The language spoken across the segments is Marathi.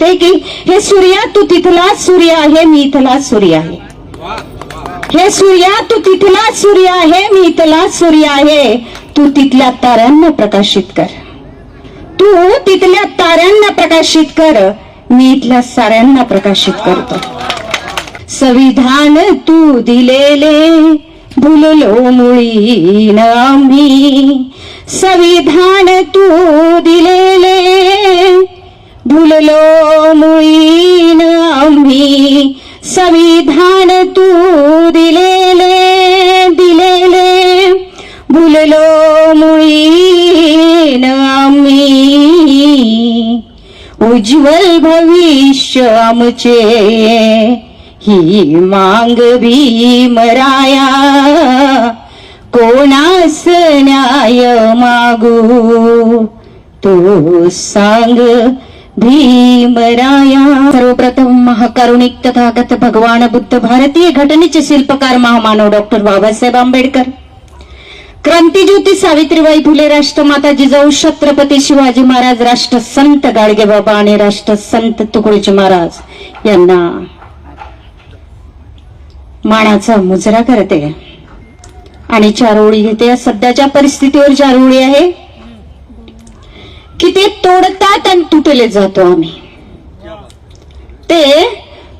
ते की हे सूर्या तू तिथला सूर्य आहे मी इथला सूर्य आहे. हे सूर्या तू तिथला सूर्य आहे मी इथला सूर्य आहे. तू तिथल्या ताऱ्यांना प्रकाशित कर. तू तिथल्या ताऱ्यांना प्रकाशित कर. मी इथल्या साऱ्यांना प्रकाशित करतो. संविधान तू दिलेले भुललो मुळी आम्ही. संविधान तू दिलेले भुललो मुळीन आम्ही. संविधान तू दिलेले दिलेले. भुललो मुळीन आम्ही. उज्ज्वल भविष्य आमचे. ही मांग भीमराया कोणास न्याय मागू? तू सांग भीमराया सर्वप्रथम महाकारुणिक तथागत भगवान बुद्ध भारतीय घटनेचे शिल्पकार महामानव डॉक्टर बाबासाहेब आंबेडकर. क्रांतीज्योती सावित्रीबाई फुले राष्ट्रमाता जिजाऊ छत्रपती शिवाजी महाराज राष्ट्रसंत गाडगे बाबा आणि राष्ट्रसंत तुकडोजी महाराज यांना मानाचा मुजरा करते. आणि चारोळी घेते. सध्याच्या परिस्थितीवर चारोळी आहे. ते तोडतात आणि तुटले जातो आम्ही. ते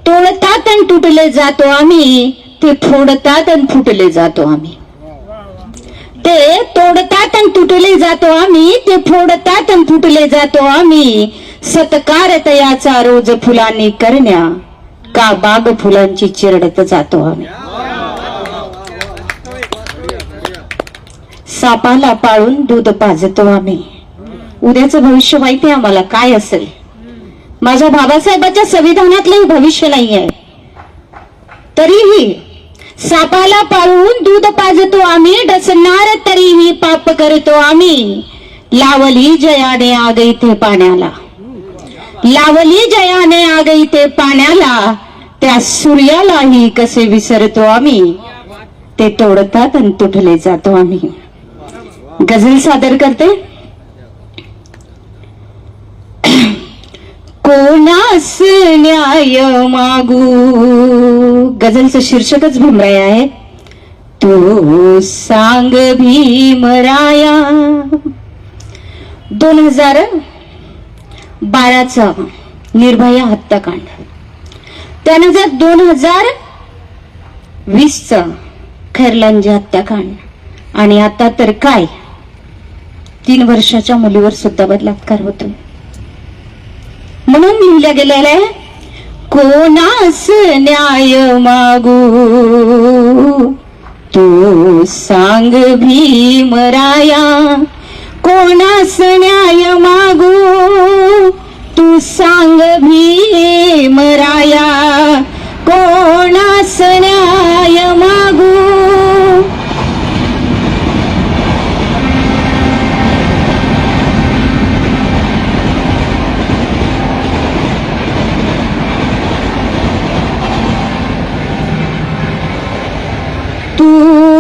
तोडतात आणि तुटले जातो आम्ही ते फोडतात आणि फुटले जातो आम्ही. ते तोडतात आणि तुटले जातो आम्ही ते फोडतात आणि फुटले जातो आम्ही. सत्कार तयाचा रोज फुलांनी करण्या का बाग फुलांची चिरडत जातो आम्ही. सापाला पाळून दूध पाजतो आम्ही. उद्याचं भविष्य माहिती आहे आम्हाला काय असेल? माझ्या बाबासाहेबाच्या संविधानातलंही भविष्य नाही आहे तरीही सापाला पाळून दूध पाजतो आम्ही डसणार तरीही पाप करतो आम्ही. लावली जयाने आग इथे पाण्याला. लावली जयाने आग इथे पाण्याला त्या सूर्यालाही कसे विसरतो आम्ही. ते तोडतात आणि तुटले जातो आम्ही. गझल सादर करते. कोणास न्याय मागू? गझलचं शीर्षकच भीमराय आहे. तू सांग भीमराया. दोन हजार बाराचा निर्भया हत्याकांड. त्यानंतर दोन हजार वीसचा खैरलांजी हत्याकांड. आणि आता तर काय? तीन वर्षाच्या मुलीवर सुद्धा बदलात्कार होतोय. म्हणून लिहिल्या गेलेलं आहे कोणास न्याय मागू? तू सांग भीमराया कोणास न्याय मागू?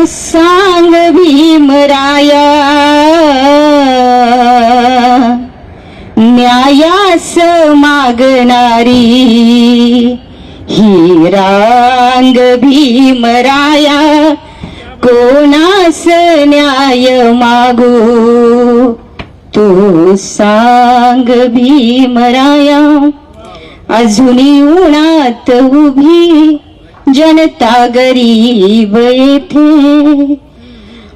सांग भीमराया. न्यायास मागणारी ही रांग भीमराया. कोणास न्याय मागू? तू सांग भीमराया. अजूनही उन्हात उभी जनता गरीब येथे.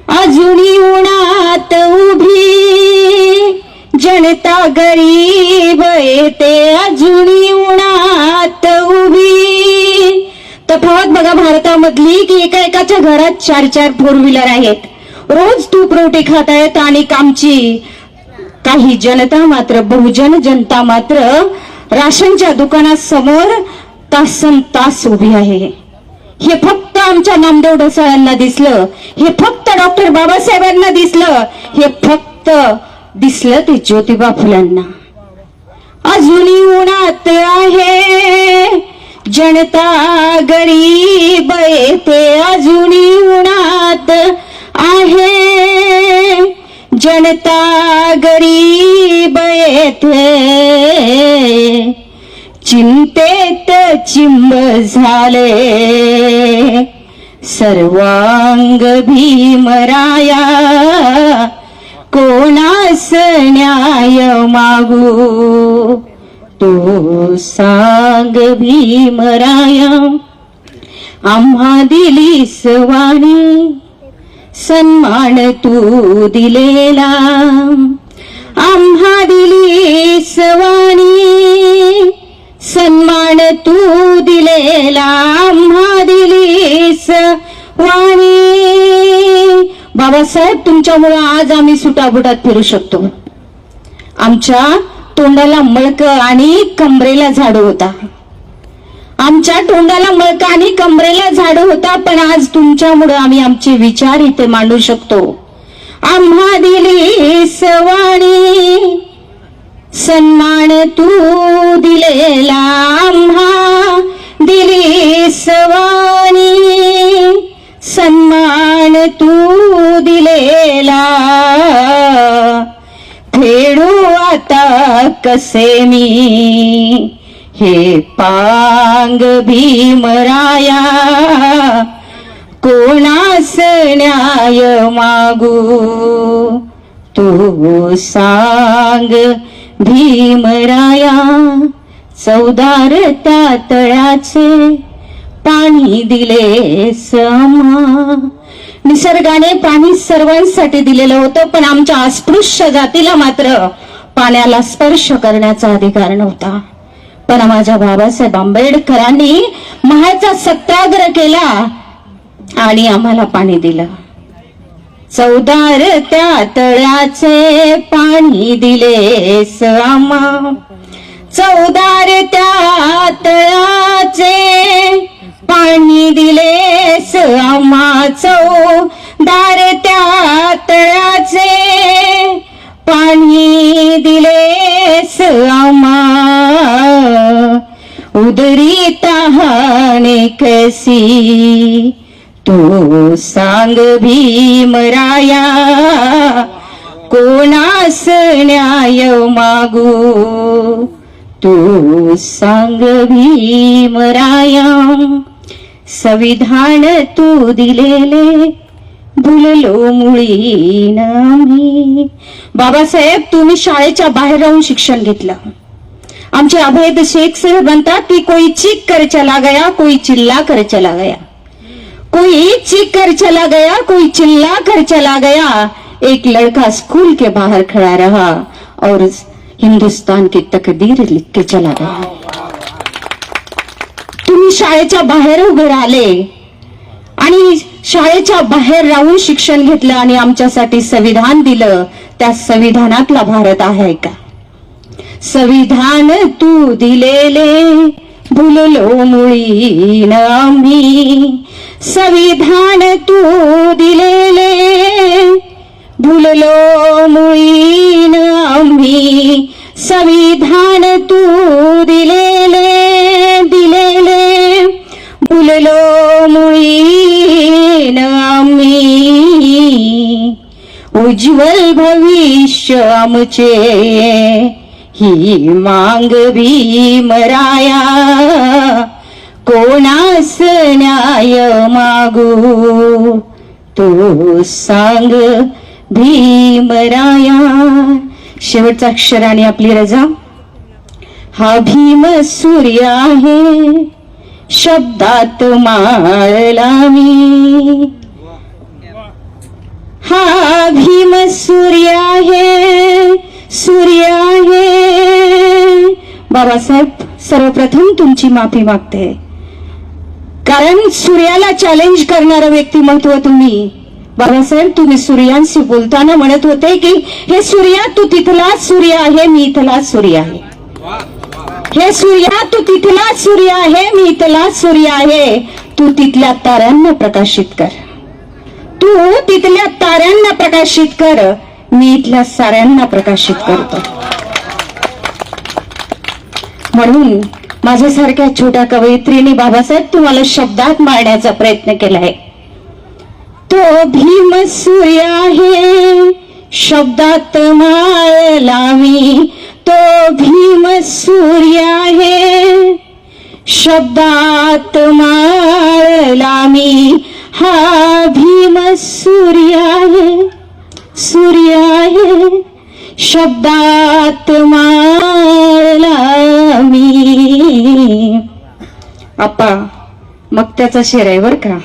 अजूनही उन्हात उभी. जनता गरीब येते अजूनही उन्हात उभी. तफावत बघा भारतामधली की एका एकाच्या घरात चार चार फोर व्हीलर आहेत. रोज तूप रोटी खात आहेत आणि कामची. काही जनता मात्र बहुजन जनता मात्र राशनच्या दुकानासमोर तासन तास उभी आहे. हे फक्त आमच्या नामदेव ढसाळांना दिसलं. हे फक्त डॉक्टर बाबासाहेबांना दिसलं. हे फक्त दिसलं ते ज्योतिबा फुलांना अजूनही उन्हात आहे. जनता गरीब येते. अजूनही उन्हात आहे. जनता गरीब येते. चिंतेत चिंब झाले. सर्वांग भीमराया कोणास न्याय मागू? तू सांग भीमराया आम्हा दिली सवाणी सन्मान तू दिलेला. आम्हा दिली सवाणी सन्मान तू दिलेला आम्हा दिलीस वाणी बाबासाहेब तुमच्यामुळे आज आम्ही सुटाबुटात फिरू शकतो आमच्या तोंडाला मळक आणि कमरेला झाडू होता आमच्या तोंडाला मळक आणि कमरेला झाडू होता पण आज तुमच्यामुळे आम्ही आमचे विचार इथे मांडू शकतो आम्हा दिली सवाणी सन्मान तू दिलेला आम्हा दिली सवानी सन्मान तू दिलेला फेडू आता कसे मी. हे पांग भीमराया कोणास न्याय मागू? तू सांग भीमराया चौदार त्या तळ्याचे पाणी दिले समा. निसर्गाने पाणी सर्वांसाठी दिलेलं होतं पण आमच्या अस्पृश्य जातीला मात्र पाण्याला स्पर्श करण्याचा अधिकार नव्हता. पण माझ्या बाबासाहेब आंबेडकरांनी महाचा सत्याग्रह केला आणि आम्हाला पाणी दिलं. चौदार त्या तळ्याचे पाणी दिले आम्हा चौदार त्या तळ्याचे पाणी दिलेस आम्हा चौदार त्या तळ्याचे पाणी दिलेस आम्हा उदरी तहाने कसी तू सांग भीमराया कोणास न्याय मागू? तू सांग भीमराया संविधान तू दिलेले भुललो मुळी मी बाबासाहेब तुम्ही शाळेच्या बाहेर राहून शिक्षण घेतलं. आमचे अभेद शेख सर म्हणतात की कोई चीख कर चला गया कोई चिल्ला कर चला गया कोई चीख कर चला गया कोई चिल्ला कर चला गया। एक लड़का स्कूल के बाहर खड़ा रहा और हिंदुस्तान की तकदीर लिख के चला गया। तुम्ही शाळेच्या बाहेर उभे राहिले आणि शाळेच्या बाहेर राहून शिक्षण घेतलं आणि आमच्यासाठी संविधान दिलं त्या संविधानातला भारत आहे का? संविधान तू दिलेले भुललो मुळी आम्ही. संविधान तू दिलेले भुललो मुळीन आम्ही. संविधान तू दिलेले दिलेले भुललो मुळीन आम्ही. उज्ज्वल भविष्य आमचे ही मांग भीमराया कोणास न्याय मागू तू सांग भीमराया शेवटचा अक्षर आणि आपली रजा. हा भीम सूर्य आहे. शब्दात माळला मी. हा भीम सूर्य आहे. सूर्य आहे. बाबासाहेब सर्वप्रथम तुमची माफी मागते. कारण सूर्याला चॅलेंज करणारं व्यक्तिमत्व तुम्ही. बाबासाहेब तुम्ही सूर्यांशी बोलताना म्हणत होते की हे सूर्या तू तिथला सूर्य आहे मी इथला सूर्य आहे. हे सूर्या तू तिथला सूर्य आहे मी इथला सूर्य आहे. तू तिथल्या ताऱ्यांना प्रकाशित कर. तू तिथल्या ताऱ्यांना प्रकाशित कर. मी इथल्या साऱ्यांना प्रकाशित करतो. म्हणून माझ्यासारख्या छोट्या कवयित्रीने बाबासाहेब तुम्हाला शब्दात मारण्याचा प्रयत्न केलाय तो भीम सूर्य आहे शब्दात माळला मी. तो भीम सूर्य आहे शब्दात माळला मी. हा भीम सूर्य आहे सूर्य आहे. शब्दात मी. आप्पा मग त्याचा शेर आहे बर का.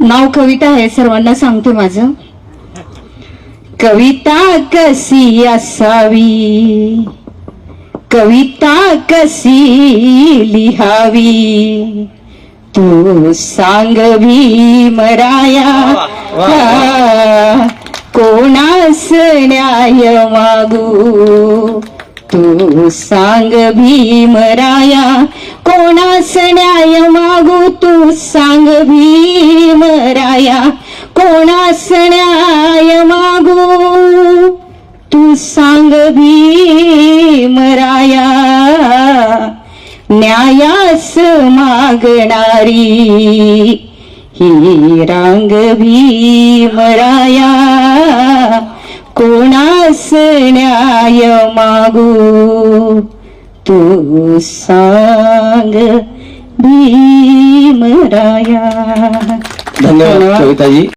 नाव कविता आहे सर्वांना सांगते माझं. कविता कशी असावी? कविता कशी लिहावी? तू सांग भीमराया कोणास न्याय मागू तू सांग भीमराया कोणास न्याय मागू तू सांग भीमराया कोणास न्याय मागू तू सांग भीमराया न्यायास मागणारी ही रांग भीमराया कोणास न्याय मागू तू सांग भीमराया. धन्यवाद. कविताजी.